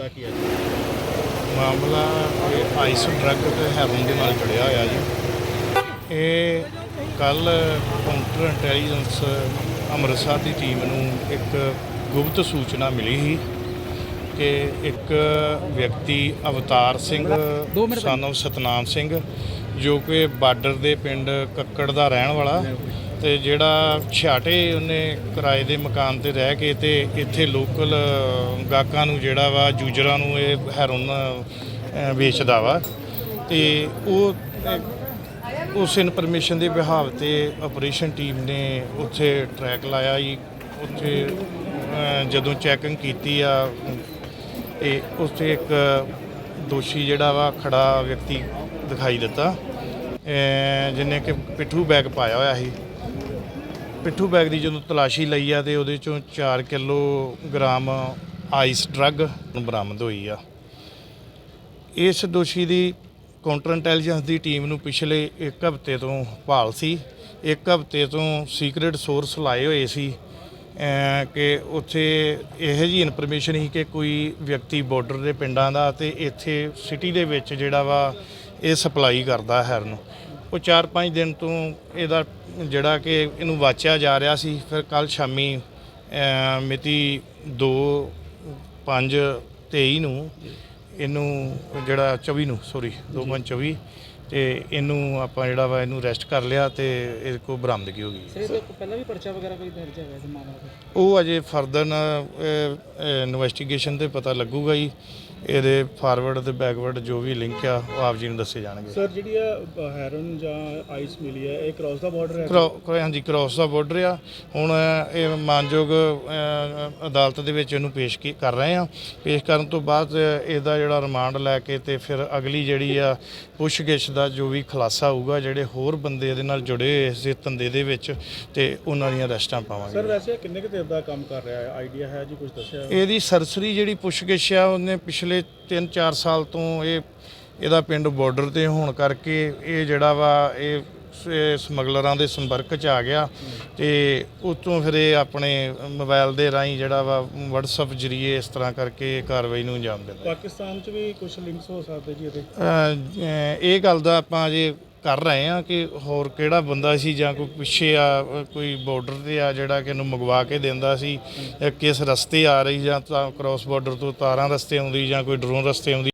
ਮਾਮਲਾ ਕੀ ਹੈ ਮਾਮਲਾ ਇਹ ਆਈਸ ਡਰੱਗ ਤੇ ਹੈਰੋਨ ਦੇ ਨਾਲ ਜੁੜਿਆ ਹੋਇਆ ਜੀ। ਇਹ ਕੱਲ ਕਾਊਂਟਰ ਇੰਟੈਲੀਜੈਂਸ ਅੰਮ੍ਰਿਤਸਰ ਦੀ ਟੀਮ ਨੂੰ ਇੱਕ ਗੁਪਤ ਸੂਚਨਾ ਮਿਲੀ ਸੀ ਕਿ ਇੱਕ ਵਿਅਕਤੀ ਅਵਤਾਰ ਸਿੰਘ ਸਾਨੂੰ ਸਤਨਾਮ ਸਿੰਘ ਜੋ ਕਿ ਬਾਰਡਰ ਦੇ ਪਿੰਡ ਕੱਕੜ ਦਾ ਰਹਿਣ ਵਾਲਾ ਤੇ ਜਿਹੜਾ ਛਾਟੇ ਉਹਨੇ ਕਿਰਾਏ ਦੇ ਮਕਾਨ ਤੇ ਰਹਿ ਕੇ ਤੇ ਇੱਥੇ ਲੋਕਲ ਗਾਹਕਾਂ ਨੂੰ ਜਿਹੜਾ ਵਾ ਯੂਜ਼ਰਾਂ ਨੂੰ ਇਹ ਹੈਰੋਨ ਵੇਚਦਾ ਵਾ। ਤੇ ਉਹ ਉਸ ਇਨਫੋਰਮੇਸ਼ਨ ਦੇ ਵਿਹਾਵ ਤੇ ਆਪਰੇਸ਼ਨ ਟੀਮ ਨੇ ਉੱਥੇ ਟਰੈਕ ਲਾਇਆ ਜੀ। ਉੱਥੇ ਜਦੋਂ ਚੈਕਿੰਗ ਕੀਤੀ ਆ, ਤੇ ਉੱਥੇ ਇੱਕ ਦੋਸ਼ੀ ਜਿਹੜਾ ਵਾ ਖੜਾ ਵਿਅਕਤੀ ਦਿਖਾਈ ਦਿੱਤਾ। ਜਿੰਨੇ ਕਿ ਪਿੱਠੂ ਬੈਗ ਪਾਇਆ ਹੋਇਆ ਸੀ। ਪਿੱਠੂ ਬੈਗ ਦੀ ਜਦੋਂ ਤਲਾਸ਼ੀ ਲਈ ਆ ਤੇ ਉਹਦੇ ਚੋਂ 4 ਕਿਲੋ ਗ੍ਰਾਮ ਆਈਸ ਡਰੱਗ ਬਰਾਮਦ ਹੋਈ ਆ। ਇਸ ਦੋਸ਼ੀ ਦੀ ਕਾਊਂਟਰ ਇੰਟੈਲੀਜੈਂਸ ਦੀ ਟੀਮ ਨੂੰ ਪਿਛਲੇ 1 ਹਫ਼ਤੇ ਤੋਂ ਭਾਲ ਸੀ। 1 ਹਫ਼ਤੇ ਤੋਂ ਸੀਕ੍ਰੀਟ ਸੋਰਸ ਲਾਏ ਹੋਏ ਸੀ ਕਿ ਉੱਥੇ ਇਹੋ ਜੀ ਇਨਫੋਰਮੇਸ਼ਨ ਸੀ ਕਿ ਕੋਈ ਵਿਅਕਤੀ ਬਾਰਡਰ ਦੇ ਪਿੰਡਾਂ ਦਾ ਤੇ ਇੱਥੇ ਸਿਟੀ ਦੇ ਵਿੱਚ ਜਿਹੜਾ ਵਾ ਇਹ ਸਪਲਾਈ ਕਰਦਾ ਹੈਰ ਨੂੰ। ਉਹ 4-5 ਦਿਨ ਤੋਂ ਇਹਦਾ ਜਿਹੜਾ ਕਿ ਇਹਨੂੰ ਵਾਚਿਆ ਜਾ ਰਿਹਾ ਸੀ। ਫਿਰ ਕੱਲ ਸ਼ਾਮੀ ਮਿਤੀ 2 5 23 ਨੂੰ ਇਹਨੂੰ ਜਿਹੜਾ 24 ਨੂੰ ਸੌਰੀ 2024 ਤੇ ਇਹਨੂੰ ਆਪਾਂ ਜਿਹੜਾ ਵਾ ਇਹਨੂੰ ਅਰੈਸਟ ਕਰ ਲਿਆ ਤੇ ਇਹਦੇ ਕੋਲ ਬਰਾਮਦਗੀ ਹੋ ਗਈ। ਸਰ ਇਹਦੇ ਪਹਿਲਾਂ ਵੀ ਪਰਚਾ ਵਗੈਰਾ ਕੋਈ ਦਰਜ ਹੈਗਾ ਇਸ ਮਾਮਲੇ ਉਹ ਅਜੇ ਫਰਦਰ ਇਨਵੈਸਟੀਗੇਸ਼ਨ ਤੇ ਪਤਾ ਲੱਗੂਗਾ ਜੀ। ਇਹਦੇ ਫਾਰਵਰਡ ਤੇ ਬੈਕਵਰਡ ਜੋ ਵੀ ਲਿੰਕ ਆ ਉਹ ਆਪ ਜੀ ਨੂੰ ਦੱਸੇ ਜਾਣਗੇ। ਸਰ ਜਿਹੜੀ ਆ ਹੈਰਨ ਜਾਂ ਆਈਸ ਮਿਲੀ ਹੈ ਇਹ ਕ੍ਰਾਸ ਦਾ ਬਾਰਡਰ ਹੈ? ਕਰੋ ਹਾਂਜੀ ਕ੍ਰਾਸ ਦਾ ਬਾਰਡਰ ਆ। ਹੁਣ ਇਹ ਮਾਨਯੋਗ ਅਦਾਲਤ ਦੇ ਵਿੱਚ ਇਹਨੂੰ ਪੇਸ਼ ਕੀ- ਕਰ ਰਹੇ ਆ। ਪੇਸ਼ ਕਰਨ ਤੋਂ ਬਾਅਦ ਇਹਦਾ ਜਿਹੜਾ ਰਿਮਾਂਡ ਲੈ ਕੇ ਤੇ ਫਿਰ ਅਗਲੀ ਜਿਹੜੀ ਆ ਪੁੱਛਗਿੱਛ ਦਾ ਜੋ ਵੀ ਖੁਲਾਸਾ ਹੋਊਗਾ ਜਿਹੜੇ ਹੋਰ ਬੰਦੇ ਇਹਦੇ ਨਾਲ ਜੁੜੇ ਹੋਏ ਇਸ ਧੰਦੇ ਦੇ ਵਿੱਚ ਤੇ ਉਹਨਾਂ ਦੀਆਂ ਅਰੈਸਟਾਂ ਸਰ ਪਾਵਾਂਗੇ ਵੈਸੇ ਇਹ ਕਿੰਨੇ ਕੁ ਦੇਰ ਦਾ ਕੰਮ ਕਰ ਰਿਹਾ ਹੈ? ਆਈਡੀਆ ਹੈ ਜੀ ਕੁਝ ਦੱਸਿਆ? ਇਹਦੀ ਸਰਸਰੀ ਜਿਹੜੀ ਪੁੱਛਗਿੱਛ ਆ ਉਹਨੇ ਪਿਛਲੇ 3-4 ਸਾਲ ਤੋਂ ਇਹ ਇਹਦਾ ਪਿੰਡ ਬਾਰਡਰ ਤੇ ਹੋਣ ਕਰਕੇ ਇਹ ਜਿਹੜਾ ਵਾ ਇਹ ਸਮਗਲਰਾਂ ਦੇ ਸੰਪਰਕ 'ਚ ਆ ਗਿਆ ਤੇ ਉਤੋਂ ਫਿਰ ਇਹ ਆਪਣੇ ਮੋਬਾਈਲ ਦੇ ਰਾਹੀਂ ਜਿਹੜਾ ਵਾ WhatsApp ਜਰੀਏ ਇਸ ਤਰ੍ਹਾਂ ਕਰਕੇ ਕਾਰਵਾਈ ਨੂੰ ਅੰਜਾਮ ਦਿੰਦਾ ਪਾਕਿਸਤਾਨ 'ਚ ਵੀ ਕੁਝ ਲਿੰਕਸ ਹੋ ਸਕਦੇ ਜੀ ਇਹਦੇ? ਅਹ, ਇਹ ਗੱਲ ਦਾ ਆਪਾਂ ਅਜੇ ਕਰ ਰਹੇ ਆ ਕਿ ਹੋਰ ਕਿਹੜਾ ਬੰਦਾ ਸੀ ਜਾਂ ਕੋਈ ਪਿੱਛੇ ਆ ਕੋਈ ਬਾਰਡਰ ਤੇ ਆ ਜਿਹੜਾ ਕਿ ਇਹਨੂੰ ਮੰਗਵਾ ਕੇ ਦਿੰਦਾ ਸੀ ਜਾਂ ਕਿਸ ਰਸਤੇ ਆ ਰਹੀ ਜਾਂ ਤਾਂ ਕ੍ਰਾਸ ਬਾਰਡਰ ਤੋਂ ਤਾਰਾਂ ਰਸਤੇ ਆਉਂਦੀ ਜਾਂ ਕੋਈ ਡਰੋਨ ਰਸਤੇ ਆਉਂਦੀ।